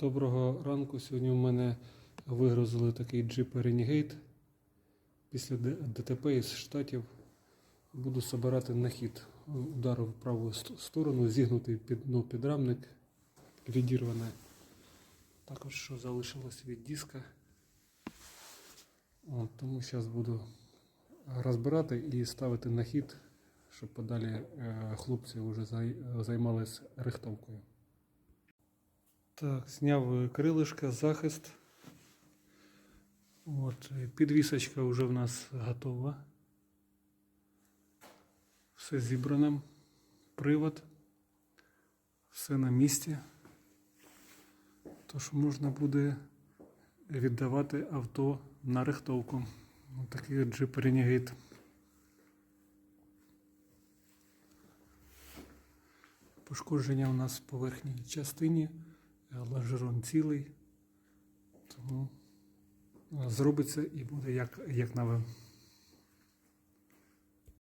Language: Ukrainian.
Доброго ранку. Сьогодні у мене вигрузили такий джип Renegade. Після ДТП із штатів буду собирати на хід. Удар в праву сторону, зігнутий під, ну, підрамник, відірване. Також що залишилось від диска. От, тому зараз буду розбирати і ставити на хід, щоб подалі е, хлопці вже зай- займалися рихтовкою. Так, зняв е, крилишка, захист. От, е, підвісочка вже в нас готова. Все зібрано. Привод. Все на місці. Тож можна буде віддавати авто на рихтовку. Такий джип Renegade. Пошкодження у нас в поверхній частині, лонжерон цілий, тому е, зробиться і буде як, як нове.